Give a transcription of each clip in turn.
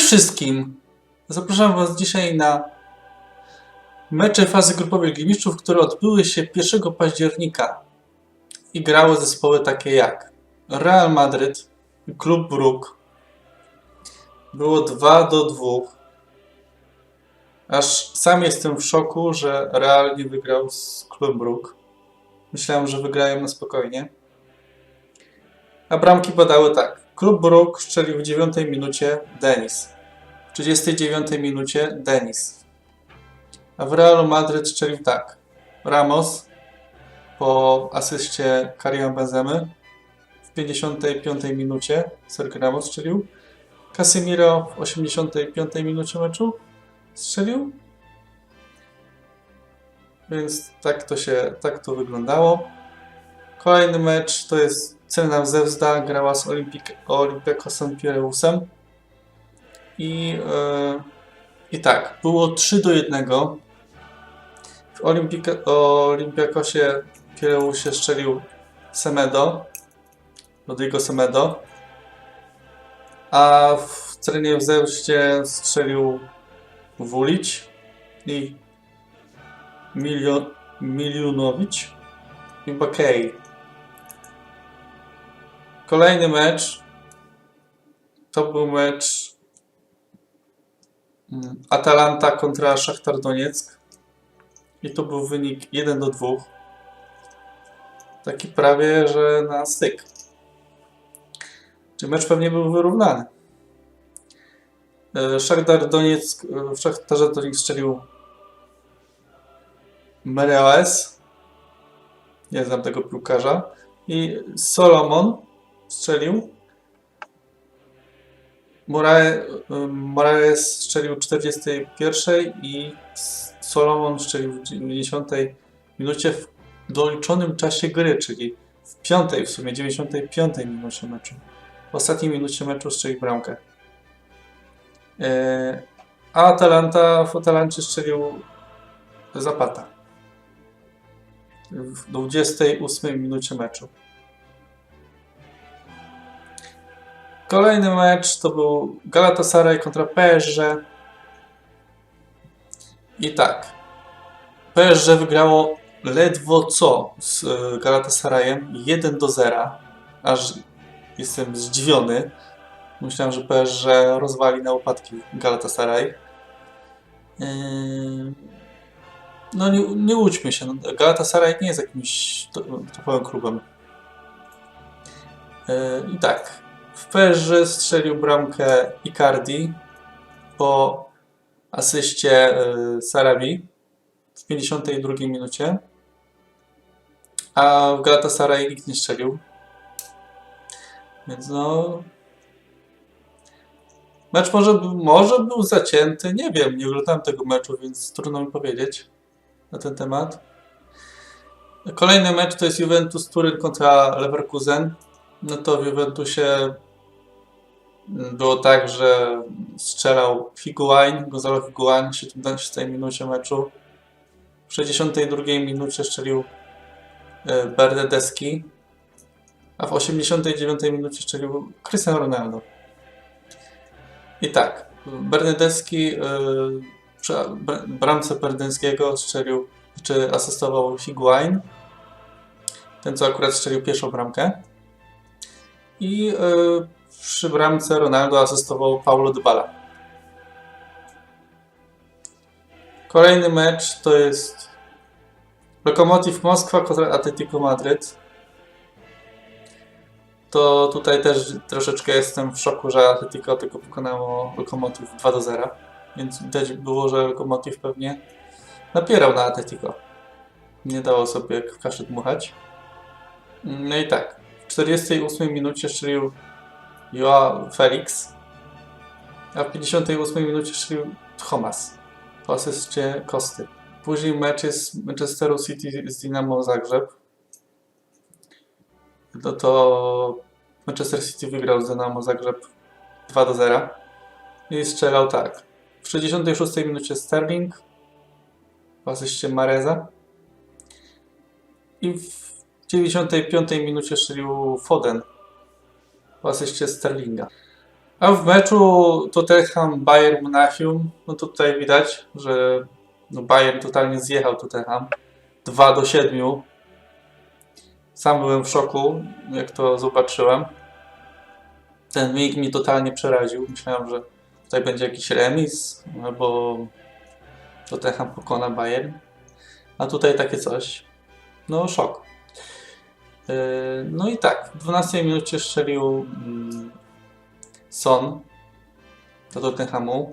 Cześć wszystkim! Zapraszam Was dzisiaj na mecze fazy grupowej Ligi Mistrzów, które odbyły się 1 października i grały zespoły takie jak Real Madryt i Klub Brugge. Było 2 do 2. Aż sam jestem w szoku, że Real nie wygrał z Klubem Brugge. Myślałem, że wygrają na spokojnie. A bramki padały tak. Klub Brugge strzelił w 9 minucie Denis. W 39 minucie Denis. A w Realu Madryt strzelił tak. Ramos po asyście Karim Benzemy. W 55 minucie Sergio Ramos strzelił. Casemiro w 85 minucie meczu strzelił. Więc tak to się, tak to wyglądało. Kolejny mecz to jest Celna Zewzda grała z Olimpik- Olympiakosem Pireusem. I, e, I tak, było 3 do 1. W Olimpika- Olympiakosie Pireusie strzelił Semedo, Rodrigo Semedo. A w Celnie w Zewście strzelił Wulić i Milion, Milionowicz i Bakej. Kolejny mecz to był mecz mm, Atalanta kontra Szachtar Donieck i to był wynik 1 do 2. Taki prawie, że na styk. Czy mecz pewnie był wyrównany. E, Szachtar Donieck, e, w Szachtarze Donieck strzelił Mereoes. Nie znam tego piłkarza. I Solomon strzelił. Morae- Moraes strzelił w 41 i Solomon strzelił w 90 minucie w doliczonym czasie gry, czyli w piątej w sumie, 95 minucie meczu. W ostatniej minucie meczu strzelił bramkę. E, A Atalanta w Atalancie strzelił Zapata. W 28 minucie meczu. Kolejny mecz to był Galatasaray kontra PSG. I tak. PSG wygrało ledwo co z e, Galatasarayem 1 do 0. Aż jestem zdziwiony. Myślałem, że PSG rozwali na łopatki Galatasaray. No nie, nie łudźmy się. no, Galatasaray nie jest jakimś to- topowym klubem. Yy, I tak. W PSG strzelił bramkę Icardi po asyście y, Sarabi w 52 minucie, a w Galatasaray nikt nie strzelił. Więc no... Mecz może, może był zacięty, nie wiem, nie oglądałem tego meczu, więc trudno mi powiedzieć na ten temat. Kolejny mecz to jest Juventus Turyn kontra Leverkusen. No to w Juventusie było tak, że strzelał Higuain, Gonzalo Higuain w 17 minucie meczu. W 62 minucie strzelił e, Bernadeschi, a w 89 minucie strzelił Cristiano Ronaldo. I tak, Bernadeschi e, przy br- bramce Bernadeschiego strzelił, czy asystował Higuain, ten co akurat strzelił pierwszą bramkę. I e, przy bramce Ronaldo asystował Paulo Dybala. Kolejny mecz to jest Lokomotiv Moskwa kontra Atletico Madryt. To tutaj też troszeczkę jestem w szoku, że Atletico tylko pokonało Lokomotiv 2 do 0. Więc widać było, że Lokomotiv pewnie napierał na Atletico. Nie dało sobie jak w kaszy dmuchać. No i tak. W 48 minucie strzelił Joa Felix, a w 58 minucie strzelił Thomas po asyście Kosty. Później mecz jest Manchesteru City z Dynamo Zagrzeb. No to Manchester City wygrał z Dynamo Zagrzeb 2 do 0 i strzelał tak. W 66 minucie Sterling po asyście Mareza i w 95 minucie strzelił Foden po asyście Sterlinga. A w meczu Tottenham Bayern Monachium, no tutaj widać, że no Bayern totalnie zjechał Tottenham. 2 do 7. Sam byłem w szoku, jak to zobaczyłem. Ten wynik mnie totalnie przeraził. Myślałem, że tutaj będzie jakiś remis, albo Tottenham pokona Bayern. A tutaj takie coś. No, szok. Yy, No i tak, w 12 minucie strzelił mm, Son do Tottenhamu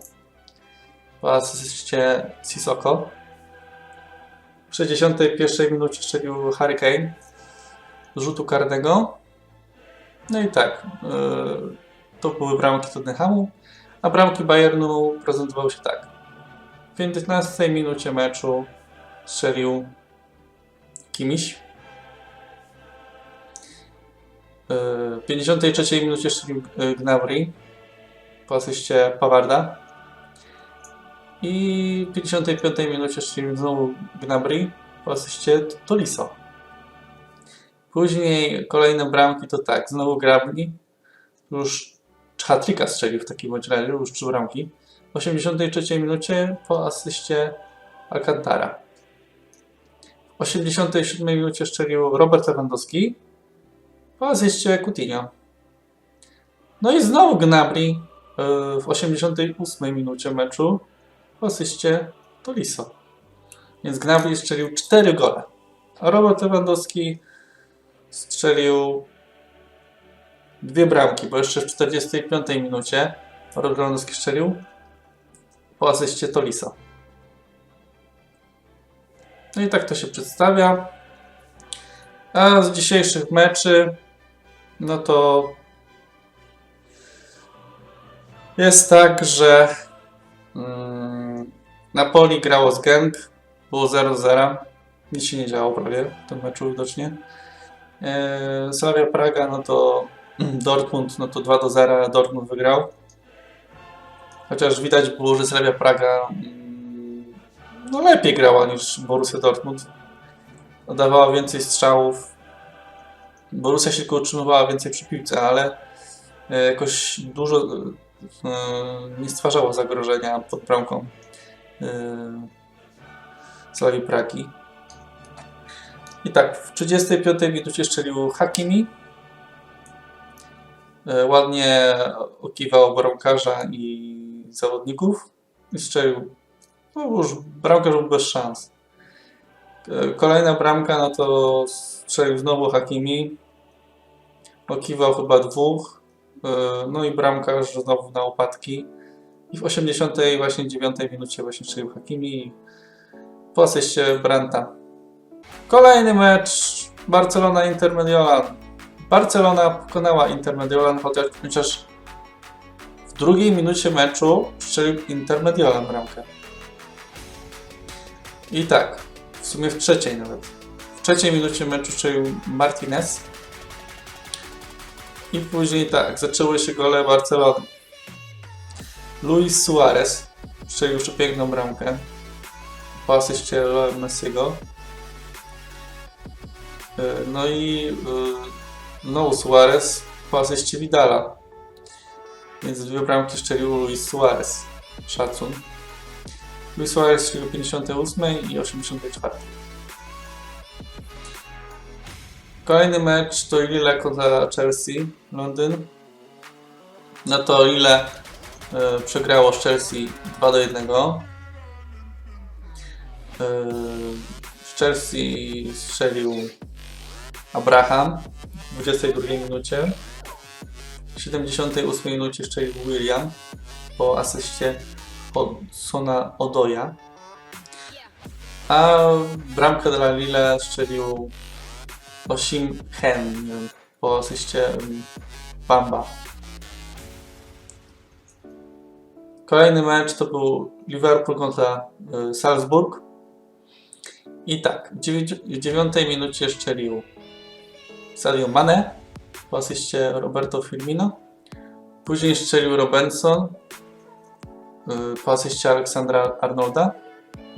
po asyście Sissoko. W 61 minucie strzelił Harry Kane z rzutu karnego. No i tak, yy, to były bramki Tottenhamu, a bramki Bayernu prezentowały się tak. W 15 minucie meczu strzelił Kimiś. W 53 minucie strzelił y, Gnabry po asyście Pawarda. I w 55 minucie strzelił znowu Gnabry po asyście Toliso. Później kolejne bramki to tak, znowu Grabni. Już hat strzelił w takim bądź razie, już trzy bramki. W 83 minucie po asyście Alcantara. W 87 minucie strzelił Robert Lewandowski po asyście Coutinho. No i znowu Gnabry yy, w 88 minucie meczu po asyście Toliso. Więc Gnabry strzelił 4 gole. A Robert Lewandowski strzelił dwie bramki, bo jeszcze w 45 minucie Robert Lewandowski strzelił po asyście Toliso. No i tak to się przedstawia. A z dzisiejszych meczy, no to jest tak, że mm, Napoli grało z Genk, było 0-0. Nic się nie działo prawie w tym meczu widocznie. Eee, Slavia Praga, no to Dortmund, no to 2-0 Dortmund wygrał. Chociaż widać było, że Slavia Praga mm, no lepiej grała niż Borussia Dortmund. Dawała więcej strzałów. Borussia się tylko utrzymywała więcej przy piłce, ale e, jakoś dużo e, nie stwarzała zagrożenia pod bramką e, Slavii Pragi. I tak, w 35 minucie strzelił Hakimi. E, Ładnie okiwał bramkarza i zawodników i strzelił. No już bramkarz był bez szans. E, Kolejna bramka, no to strzelił znowu Hakimi. Okiwał chyba dwóch. E, No i bramkarz znowu na opadki. I w 80 właśnie 9 minucie właśnie strzelił Hakimi po asyście Branta. Kolejny mecz Barcelona-Inter Mediolan. Barcelona pokonała Inter Mediolan, chociaż, w drugiej minucie meczu strzelił Inter Mediolan bramkę. I tak, w sumie w trzeciej nawet. W trzeciej minucie meczu strzelił Martinez. I później tak, zaczęły się gole Barcelony. Luis Suarez strzelił przepiękną bramkę po asyście Messiego. E, No i e, znowu Suarez po asyście Vidala. Więc dwie bramki strzelił Luis Suarez. Szacun. Suarez strzelił 58 i 84. Kolejny mecz to Lille kontra Chelsea, Londyn. No to Lille e, przegrało z Chelsea 2 do 1. E, z Chelsea strzelił Abraham w 22 minucie. W 78 minucie strzelił William po asyście od Sona Odoja. A bramkę dla Lille strzelił Osim Hen po asyście Bamba. Kolejny mecz to był Liverpool kontra y, Salzburg. I tak, w w dziewiątej minucie strzelił Sadio Mane po asyście Roberto Firmino. Później strzelił Robinson po asyście Aleksandra Arnolda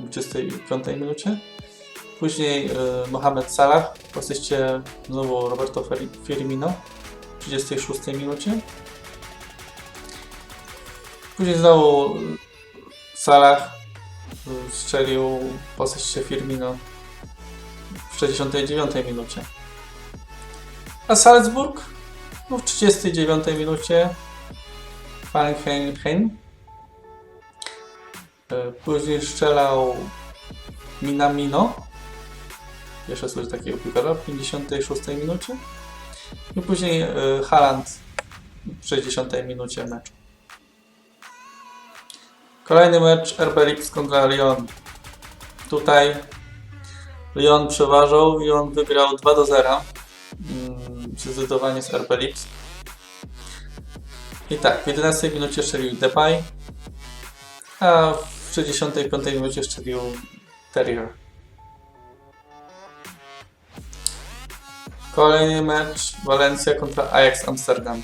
w 25 minucie. Później y, Mohamed Salah po asyście znowu Roberto Firmino w 36 minucie. Później znowu Salah y, strzelił po asyście Firmino w 69 minucie. A Salzburg no, w 39 minucie Van Później strzelał Minamino. Jeszcze coś takiego piłkarza w 56 minucie. I później e, Haaland w 60 minucie meczu. Kolejny mecz RB Leipzig kontra Lyon. Tutaj Lyon przeważał. Lyon wygrał 2 do 0. Mm, Zdecydowanie z RB Leipzig. I tak, w 11 minucie strzelił Depay, a w 65 minucie strzelił Terrier. Kolejny mecz Walencja kontra Ajax Amsterdam.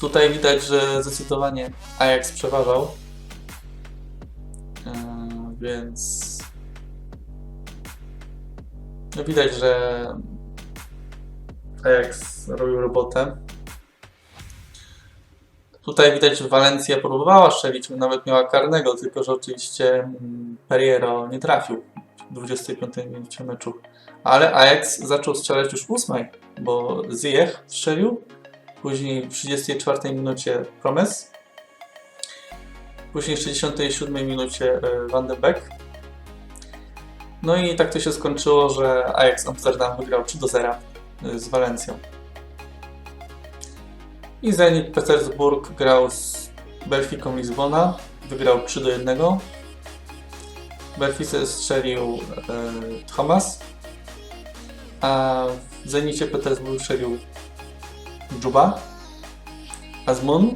Tutaj widać, że zdecydowanie Ajax przeważał. Eee, więc no widać, że Ajax robił robotę. Tutaj widać, że Walencja próbowała strzelić, nawet miała karnego, tylko że oczywiście mm, Periero nie trafił w 25 minucie meczu. Ale Ajax zaczął strzelać już w 8, bo Ziyech strzelił, później w 34 minucie Promes, później w 67 minucie e, Van de Beek. No i tak to się skończyło, że Ajax Amsterdam wygrał 3 do 0 e, z Walencją. I Zenit Petersburg grał z Belfiką Lizbona. Wygrał 3 do 1. Belfice strzelił e, Thomas, a w Zenicie Petersburg strzelił Dżuba, Azmun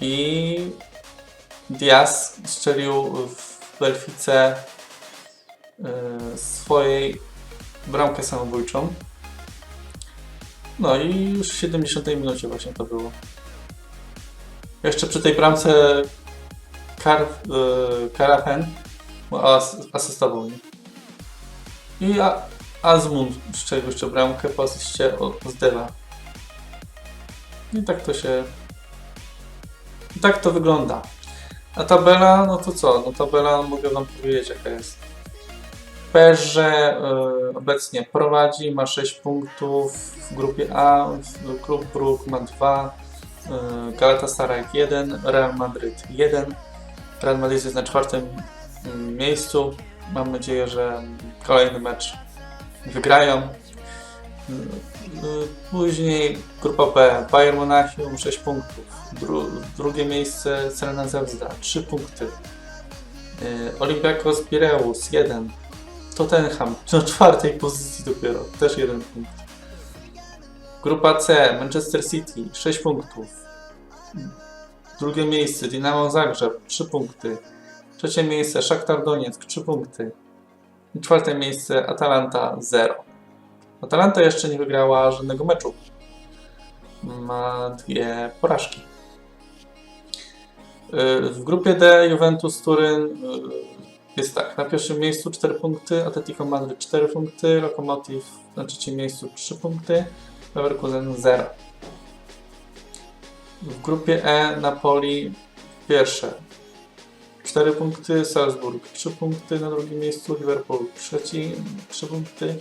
i Diaz strzelił w Belfice e, swojej bramkę samobójczą. No i już w 70 minucie właśnie to było. Jeszcze przy tej bramce Kar, yy, Karafen as, asystował. I A- Azmund strzelił jeszcze bramkę po asyście od. I tak to się... I tak to wygląda. A tabela, no to co? No tabela mogę wam powiedzieć jaka jest. PSG y, obecnie prowadzi, ma 6 punktów w grupie A, Klub Brugge ma 2, y, Galatasaray 1, Real Madrid 1. Real Madrid jest na czwartym mm, miejscu. Mam nadzieję, że kolejny mecz wygrają. Y, Później grupa B, Bayern Monachium 6 punktów. Dru drugie miejsce Serena Zewzda 3 punkty. Y, Olympiakos Pireus 1. Tottenham na czwartej pozycji dopiero, też jeden punkt. Grupa C, Manchester City, 6 punktów. Drugie miejsce, Dynamo Zagrzeb, 3 punkty. Trzecie miejsce, Shakhtar Donieck, 3 punkty. I czwarte miejsce, Atalanta, 0. Atalanta jeszcze nie wygrała żadnego meczu. Ma dwie porażki. Yy, W grupie D Juventus Turyn yy, jest tak, na pierwszym miejscu 4 punkty, Atletico Madryt 4 punkty, Lokomotiv na trzecim miejscu 3 punkty, Leverkusen 0. W grupie E Napoli pierwsze 4 punkty, Salzburg 3 punkty na drugim miejscu, Liverpool trzeci 3 punkty,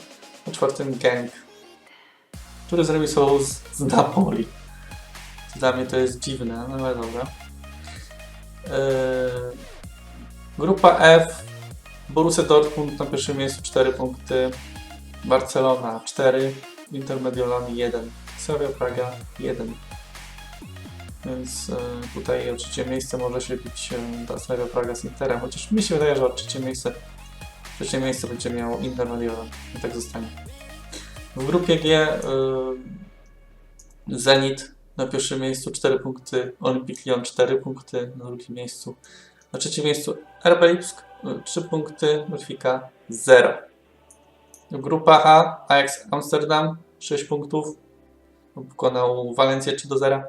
na czwartym Genk, który zremisował z, z Napoli. Dla mnie to jest dziwne, no ale dobra. Yy, Grupa F. Borussia Dortmund na pierwszym miejscu 4 punkty. Barcelona 4. Inter Mediolani 1. Slavia Praga 1. Więc e, tutaj o trzecie miejsce może się bić e, ta Slavia Praga z Interem. Chociaż mi się wydaje, że o trzecie miejsce trzecie miejsce będzie miało Inter Mediolan. I tak zostanie. W grupie G e, Zenit na pierwszym miejscu 4 punkty. Olympique Lyon 4 punkty na drugim miejscu. Na trzecim miejscu RB Lipsk 3 punkty, Benfica 0. Grupa H, Ajax Amsterdam 6 punktów, pokonał Walencję 3 do 0.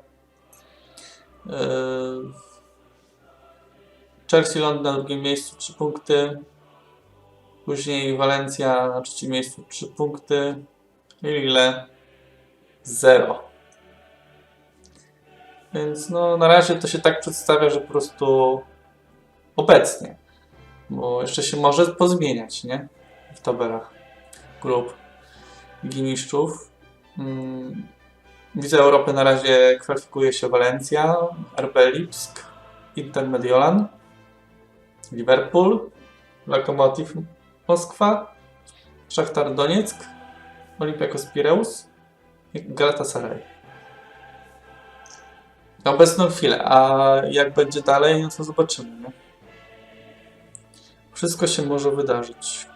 Yy, Chelsea Londyn na drugim miejscu 3 punkty, później Walencja na trzecim miejscu 3 punkty, Lille 0. Więc no, na razie to się tak przedstawia, że po prostu obecnie. Bo jeszcze się może pozmieniać, nie? W tabelach grup Ligi Mistrzów. Mm, Widzę Europy na razie kwalifikuje się Walencja, RB Lipsk, Inter Mediolan, Liverpool, Lokomotiv Moskwa, Szachtar Donieck, Olympiakos Pireus i Galatasaray. Na obecną chwilę, a jak będzie dalej, no to zobaczymy. Nie? Wszystko się może wydarzyć.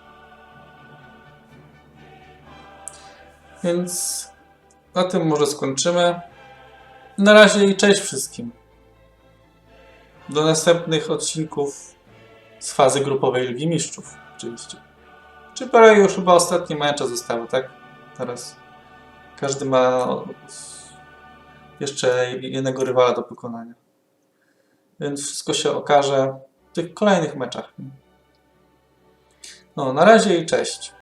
Więc na tym może skończymy. Na razie i cześć wszystkim. Do następnych odcinków z fazy grupowej Ligi Mistrzów, oczywiście. Czy parę już chyba ostatnie mecze zostały, tak? Teraz każdy ma jeszcze jednego rywala do pokonania. Więc wszystko się okaże w tych kolejnych meczach. No, na razie i cześć.